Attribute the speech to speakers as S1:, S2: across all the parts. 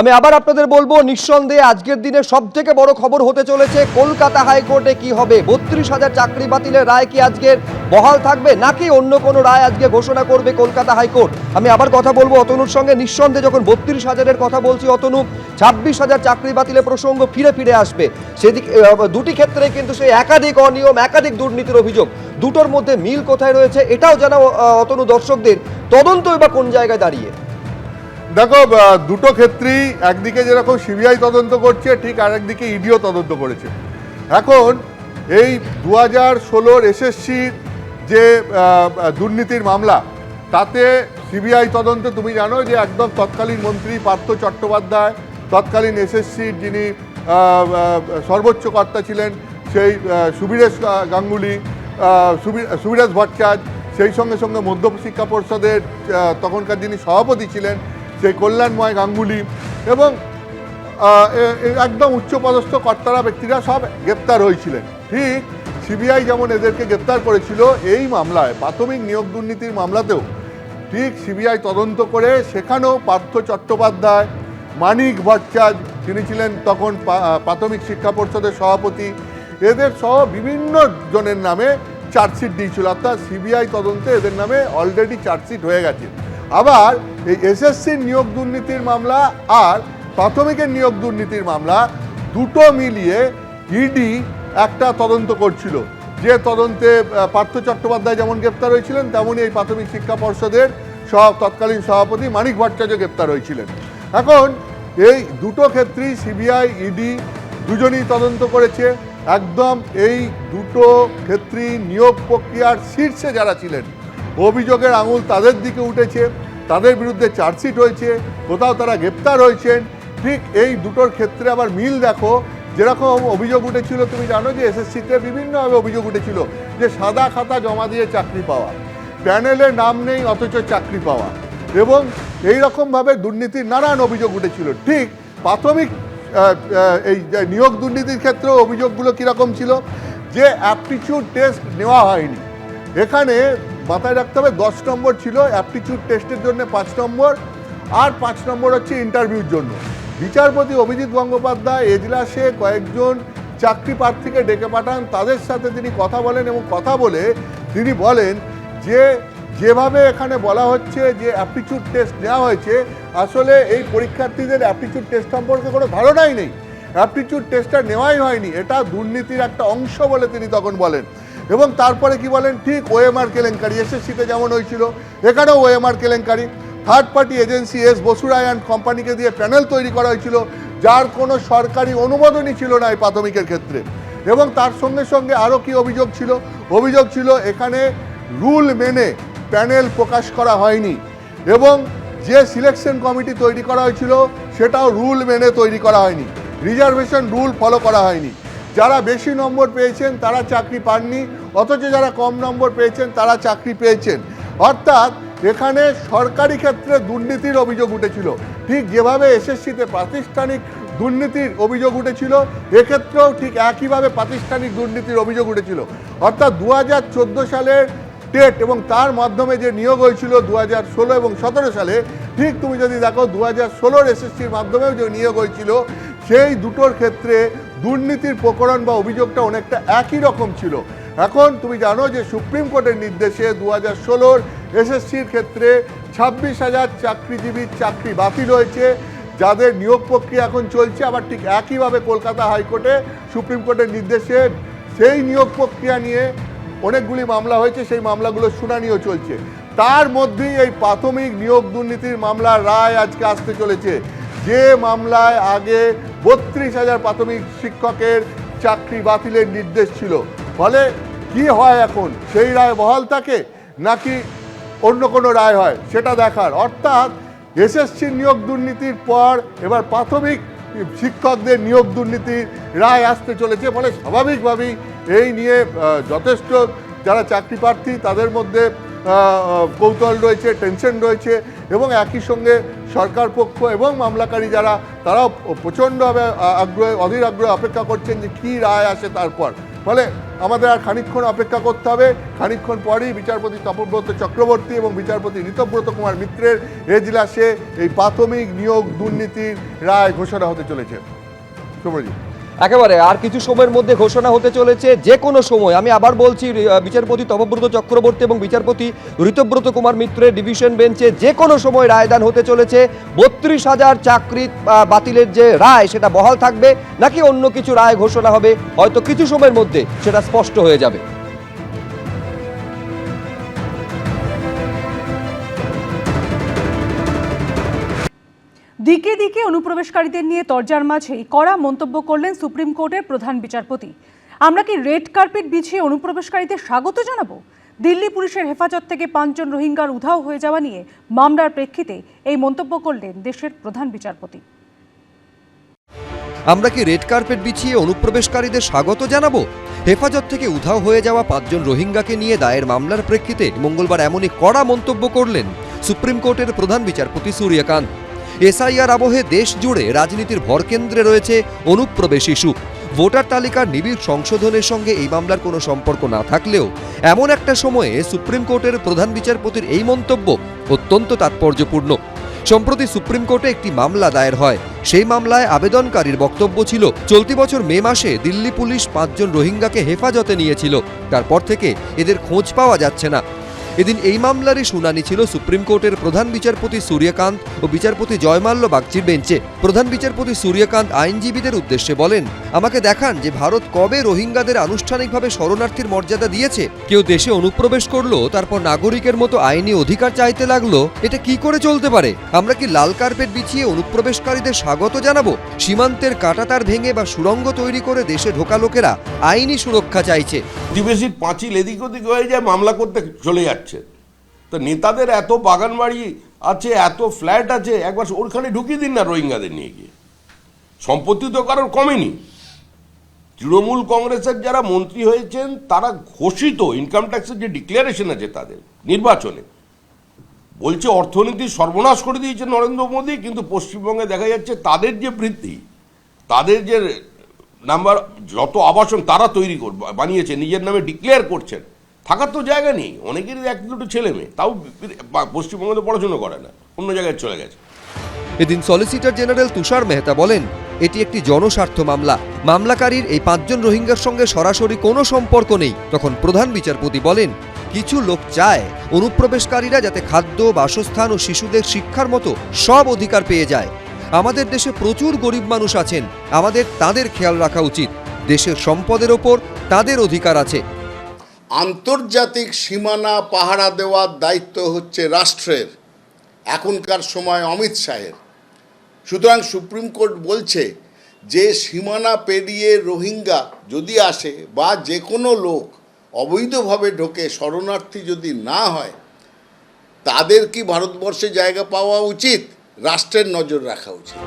S1: আমি আবার আপনাদের বলব, নিঃসন্দেহে আজকের দিনে সব থেকে বড় খবর হতে চলেছে কলকাতা হাইকোর্টে কি হবে। বত্রিশ হাজার চাকরি বাতিলের রায় কি আজকের বহাল থাকবে, নাকি অন্য কোনো রায় আজকে ঘোষণা করবে কলকাতা হাইকোর্ট? আমি আবার কথা বলব অতনুর সঙ্গে, নিঃসন্দেহে যখন বত্রিশ হাজারের কথা বলছি অতনু, ছাব্বিশ হাজার চাকরি বাতিলের প্রসঙ্গ ফিরে ফিরে আসবে। সেদিক দুটি ক্ষেত্রে কিন্তু সেই একাধিক অনিয়ম, একাধিক দুর্নীতির অভিযোগ, দুটোর মধ্যে মিল কোথায় রয়েছে, এটাও জানাও অতনু দর্শকদের। তদন্ত এবার কোন জায়গায় দাঁড়িয়ে?
S2: দেখো দুটো ক্ষেত্রেই একদিকে যেরকম সিবিআই তদন্ত করছে ঠিক আরেকদিকে ইডিও তদন্ত করেছে। এখন এই দু হাজার ষোলোর এসএসসির যে দুর্নীতির মামলা তাতে সিবিআই তদন্তে তুমি জানো যে একদম তৎকালীন মন্ত্রী পার্থ চট্টোপাধ্যায় তৎকালীন এসএসসির যিনি সর্বোচ্চ কর্তা ছিলেন সেই সুবীরেশ গাঙ্গুলি আহ, সুবি- ভট্টাচার্য সেই সঙ্গে সঙ্গে মধ্য শিক্ষা পরিষদের তখনকার যিনি সভাপতি ছিলেন সেই কল্যাণময় গাঙ্গুলি এবং একদম উচ্চপদস্থ কর্তারা ব্যক্তিরা সব গ্রেপ্তার হয়েছিলেন। ঠিক সিবিআই যেমন এদেরকে গ্রেপ্তার করেছিল, এই মামলায়, প্রাথমিক নিয়োগ দুর্নীতির মামলাতেও, ঠিক সিবিআই তদন্ত করে সেখানেও পার্থ চট্টোপাধ্যায়, মানিক ভট্টাচার্য, তিনি ছিলেন তখন প্রাথমিক শিক্ষা পরিষদের সভাপতি, এদের সহ বিভিন্ন জনের নামে চার্জশিট দিয়েছিল। অর্থাৎ সিবিআই তদন্তে এদের নামে অলরেডি চার্জশিট হয়ে গেছে। আবার এই এসএসসির নিয়োগ দুর্নীতির মামলা আর প্রাথমিকের নিয়োগ দুর্নীতির মামলা দুটো মিলিয়ে ইডি একটা তদন্ত করছিল। যে তদন্তে পার্থ চট্টোপাধ্যায় যেমন গ্রেপ্তার হয়েছিলেন তেমনই এই প্রাথমিক শিক্ষা পর্ষদের সব তৎকালীন সভাপতি মানিক ভট্টাচার্য গ্রেপ্তার হয়েছিলেন। এখন এই দুটো ক্ষেত্রেই সিবিআই, ইডি দুজনই তদন্ত করেছে। একদম এই দুটো ক্ষেত্রেই নিয়োগ প্রক্রিয়ার শীর্ষে যারা ছিলেন অভিযোগের আঙুল তাদের দিকে উঠেছে, তাদের বিরুদ্ধে চার্জশিট হয়েছে, কোথাও তারা গ্রেপ্তার হয়েছেন। ঠিক এই দুটোর ক্ষেত্রে আবার মিল দেখো, যেরকম অভিযোগ উঠেছিল, তুমি জানো যে এসএসসিতে বিভিন্নভাবে অভিযোগ উঠেছিল যে সাদা খাতা জমা দিয়ে চাকরি পাওয়া, প্যানেলে নাম নেই, অথচ চাকরি পাওয়া এবং এই রকমভাবে দুর্নীতির নানান অভিযোগ উঠেছিল। ঠিক প্রাথমিক এই নিয়োগ দুর্নীতির ক্ষেত্রে অভিযোগগুলো কীরকম ছিল? যে অ্যাপটিচিউড টেস্ট নেওয়া হয়নি। এখানে মাথায় রাখতে হবে, দশ নম্বর ছিল অ্যাপটিচিউড টেস্টের জন্য পাঁচ নম্বর, আর পাঁচ নম্বর হচ্ছে ইন্টারভিউর জন্য। বিচারপতি অভিজিৎ গঙ্গোপাধ্যায় এজলাসে কয়েকজন চাকরি প্রার্থীকে ডেকে পাঠান, তাদের সাথে তিনি কথা বলেন এবং কথা বলে তিনি বলেন যে, যেভাবে এখানে বলা হচ্ছে যে অ্যাপটিচিউড টেস্ট নেওয়া হয়েছে, আসলে এই পরীক্ষার্থীদের অ্যাপটিচিউড টেস্ট সম্পর্কে কোনো ধারণাই নেই। অ্যাপটিচিউড টেস্টটা নেওয়াই হয়নি, এটা দুর্নীতির একটা অংশ বলে তিনি তখন বলেন। এবং তারপরে কি বলেন, ঠিক ওএমআর কেলেঙ্কারি, এসএসসিতে যেমন হয়েছিল, এখানেও ওএমআর কেলেঙ্কারি। Third party agency S Basuray and কোম্পানিকে দিয়ে প্যানেল তৈরি করা হয়েছিল, যার কোনো সরকারি অনুমোদনই ছিল না এই প্রাথমিকের ক্ষেত্রে। এবং তার সঙ্গে সঙ্গে আরও কি অভিযোগ ছিল? অভিযোগ ছিল, এখানে রুল মেনে প্যানেল প্রকাশ করা হয়নি। এবং যে সিলেকশন কমিটি তৈরি করা হয়েছিল, সেটাও রুল মেনে তৈরি করা হয়নি। রিজার্ভেশন রুল ফলো করা হয়নি। যারা বেশি নম্বর পেয়েছেন, তারা চাকরি পাননি, অথচ যারা কম নম্বর পেয়েছেন, তারা চাকরি পেয়েছেন। অর্থাৎ এখানে সরকারি ক্ষেত্রে দুর্নীতির অভিযোগ উঠেছিল। ঠিক যেভাবে এসএসসিতে প্রাতিষ্ঠানিক দুর্নীতির অভিযোগ উঠেছিল, এক্ষেত্রেও ঠিক একইভাবে প্রাতিষ্ঠানিক দুর্নীতির অভিযোগ উঠেছিল। অর্থাৎ দু হাজার চোদ্দ সালের টেট এবং তার মাধ্যমে যে নিয়োগ হয়েছিল দু ষোলো এবং সতেরো সালে, ঠিক তুমি যদি দেখো দু হাজার ষোলোর এসএসসির মাধ্যমেও যে নিয়োগ হয়েছিল, সেই দুটোর ক্ষেত্রে দুর্নীতির প্রকরণ বা অভিযোগটা অনেকটা একই রকম ছিল। এখন তুমি জানো যে সুপ্রিম কোর্টের নির্দেশে দু হাজার ষোলোর এসএসসির ক্ষেত্রে ছাব্বিশ হাজার চাকরিজীবীর চাকরি বাতিল হয়েছে। যাদের নিয়োগ প্রক্রিয়া এখন চলছে, আবার ঠিক একইভাবে কলকাতা হাইকোর্টে সুপ্রিম কোর্টের নির্দেশে সেই নিয়োগ প্রক্রিয়া নিয়ে অনেকগুলি মামলা হয়েছে, সেই মামলাগুলোর শুনানিও চলছে। তার মধ্যেই এই প্রাথমিক নিয়োগ দুর্নীতির মামলার রায় আজকে আসতে চলেছে। যে মামলায় আগে বত্রিশ হাজার প্রাথমিক শিক্ষকের চাকরি বাতিলের নির্দেশ ছিল। ফলে কি হয় এখন? সেই রায় বহাল থাকে নাকি অন্য কোনো রায় হয়? সেটা দেখার। অর্থাৎ এসএসসি নিয়োগ দুর্নীতির পর এবার প্রাথমিক শিক্ষকদের নিয়োগ দুর্নীতির রায় আসতে চলেছে। ফলে স্বাভাবিকভাবেই এই নিয়ে যথেষ্ট যারা চাকরি প্রার্থী তাদের মধ্যে আহ, রয়েছে টেনশন রয়েছে এবং একই সঙ্গে সরকার পক্ষ এবং মামলাকারী যারা তারাও প্রচণ্ডভাবে আগ্রহে অধীর আগ্রহে অপেক্ষা করছেন যে কী রায় আসে তারপর। ফলে আমাদের আর খানিকক্ষণ অপেক্ষা করতে হবে। খানিকক্ষণ পরেই বিচারপতি তপব্রত চক্রবর্তী এবং বিচারপতি ঋতব্রত কুমার মিত্রের এজলাসে এই প্রাথমিক নিয়োগ দুর্নীতির রায় ঘোষণা হতে চলেছে। শুভজিৎ।
S1: একেবারে, আর কিছু সময়ের মধ্যে ঘোষণা হতে চলেছে যে কোনো সময়। আমি আবার বলছি বিচারপতি তপব্রত চক্রবর্তী এবং বিচারপতি ঋতব্রত কুমার মিত্রের ডিভিশন বেঞ্চে যে কোনো সময় রায়দান হতে চলেছে। বত্রিশ হাজার চাকরি বাতিলের যে রায়, সেটা বহাল থাকবে, নাকি অন্য কিছু রায় ঘোষণা হবে? হয়তো কিছু সময়ের মধ্যে সেটা স্পষ্ট হয়ে যাবে।
S3: দিকে দিকে অনুপ্রবেশকারীদের নিয়ে তরজার মাঝেই কড়া মন্তব্য করলেন সুপ্রিম কোর্টের প্রধান বিচারপতি। আমরা কি রেড কার্পেট বিছিয়ে অনুপ্রবেশকারীদের স্বাগত জানাব? দিল্লি পুলিশের হেফাজত থেকে পাঁচজন রোহিঙ্গার উধাও হয়ে যাওয়া নিয়ে মামলার প্রেক্ষিতে এই মন্তব্য করলেন দেশের প্রধান বিচারপতি।
S1: আমরা কি রেড কার্পেট বিছিয়ে অনুপ্রবেশকারীদের স্বাগত জানাব? হেফাজত থেকে উধাও হয়ে যাওয়া পাঁচজন রোহিঙ্গাকে নিয়ে দায়ের মামলার প্রেক্ষিতে মঙ্গলবার এমনই কড়া মন্তব্য করলেন সুপ্রিম কোর্টের প্রধান বিচারপতি সূর্যকান্ত। এসআইআর আবহে দেশ জুড়ে রাজনীতির ভরকেন্দ্রে রয়েছে অনুপ্রবেশ ইস্যু। ভোটার তালিকার নিবিড় সংশোধনের সঙ্গে এই মামলার কোনো সম্পর্ক না থাকলেও এমন একটা সময়ে সুপ্রিম কোর্টের প্রধান বিচারপতির এই মন্তব্য অত্যন্ত তাৎপর্যপূর্ণ। সম্প্রতি সুপ্রিম কোর্টে একটি মামলা দায়ের হয়। সেই মামলায় আবেদনকারীর বক্তব্য ছিল, চলতি বছর মে মাসে দিল্লি পুলিশ পাঁচজন রোহিঙ্গাকে হেফাজতে নিয়েছিল। তারপর থেকে এদের খোঁজ পাওয়া যাচ্ছে না। এদিন এই মামলারই শুনানি ছিল সুপ্রিম কোর্টের প্রধান বিচারপতি সূর্যকান্ত ও বিচারপতি জয়মাল্য বাগচির বেঞ্চে। প্রধান বিচারপতি সূর্যকান্ত আইনজীবীদের উদ্দেশ্যে বলেন, আমাকে দেখান যে ভারত কবে রোহিঙ্গাদের আনুষ্ঠানিকভাবে শরণার্থীর মর্যাদা দিয়েছে। কেউ দেশে অনুপ্রবেশ করল, তারপর নাগরিকের মতো আইনি অধিকার চাইতে লাগল, এটা কি করে চলতে পারে? আমরা কি লাল কার্পেট বিছিয়ে অনুপ্রবেশকারীদের স্বাগত জানাব? সীমান্তের কাটাতার ভেঙে বা সুড়ঙ্গ তৈরি করে দেশে ঢোকা লোকেরা আইনি সুরক্ষা চাইছে।
S4: প্রতিবেশীর পাঁচিল এদিক ওদিক হয়ে যায়, মামলা করতে চলে যাচ্ছে। তো নেতাদের এত বাগান বাড়ি আছে, এত ফ্ল্যাট আছে, একবার ওরখানে ঢুকিয়ে দিন না রোহিঙ্গাদের নিয়ে গিয়ে। সম্পত্তি তো কারোর কমেনি। তৃণমূল কংগ্রেসের যারা মন্ত্রী হয়েছেন, তারা ঘোষিত ইনকাম ট্যাক্সের যে ডিক্লারেশন আছে তাদের, নির্বাচনে। বলছে অর্থনীতি সর্বনাশ করে দিয়েছে নরেন্দ্র মোদী, কিন্তু পশ্চিমবঙ্গে দেখা যাচ্ছে তাদের যে বৃদ্ধি, তাদের যে নাম্বার যত আবাসন তারা তৈরি কর, বানিয়েছে, নিজের নামে ডিক্লেয়ার করছেন। থাকার তো জায়গা নেই। অনেকেরই এক দুটো ছেলে মেয়ে। তাও পশ্চিমবঙ্গে পড়াশুনো করে না, অন্য জায়গায় চলে গেছে।
S1: এদিন সলিসিটর জেনারেল তুষার মেহতা বলেন, এটি একটি জনস্বার্থ মামলা। মামলাকারীর এই পাঁচজন রোহিঙ্গার সঙ্গে সরাসরি কোনো সম্পর্ক নেই। তখন প্রধান বিচারপতি বলেন, কিছু লোক চায় অনুপ্রবেশকারীরা যাতে খাদ্য, বাসস্থান ও শিশুদের শিক্ষার মতো সব অধিকার পেয়ে যায়। আমাদের দেশে প্রচুর গরিব মানুষ আছেন। আমাদের তাদের খেয়াল রাখা উচিত। দেশের সম্পদের ওপর তাদের অধিকার আছে।
S5: আন্তর্জাতিক সীমানা পাহারা দেওয়ার দায়িত্ব হচ্ছে রাষ্ট্রের, এখনকার সময় অমিত শাহের। সুতরাং সুপ্রিম কোর্ট বলছে, যে সীমানা পেরিয়ে রোহিঙ্গা যদি আসে বা যে কোনো লোক অবৈধভাবে ঢোকে, শরণার্থী যদি না হয়, তাদের কি ভারতবর্ষে জায়গা পাওয়া উচিত? রাষ্ট্রের নজর রাখা উচিত।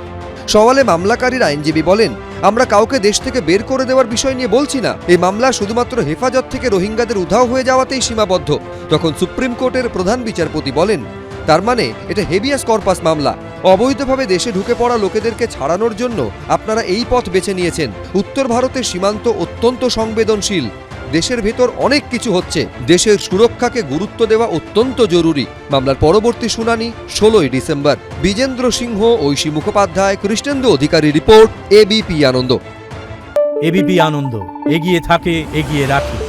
S1: সওয়ালে মামলাকারীর আইনজীবী বলেন, আমরা কাউকে দেশ থেকে বের করে দেওয়ার বিষয় নিয়ে বলছি না। এই মামলা শুধুমাত্র হেফাজত থেকে রোহিঙ্গাদের উধাও হয়ে যাওয়াতেই সীমাবদ্ধ। তখন সুপ্রিম কোর্টের প্রধান বিচারপতি বলেন, তার মানে এটা হেভিয়াস কর্পাস মামলা। অবৈধভাবে দেশে ঢুকে পড়া লোকেদেরকে ছাড়ানোর জন্য আপনারা এই পথ বেছে নিয়েছেন। উত্তর ভারতের সীমান্ত অত্যন্ত সংবেদনশীল। দেশের ভেতর অনেক কিছু হচ্ছে। দেশের সুরক্ষাকে গুরুত্ব দেওয়া অত্যন্ত জরুরি। মামলার পরবর্তী শুনানি ষোলোই December. Bijendra Singh, Aishi Mukhopadhyay, Krishnendu Adhikari report ABP Ananda.
S6: ABP Ananda, এগিয়ে থাকে, এগিয়ে রাখে।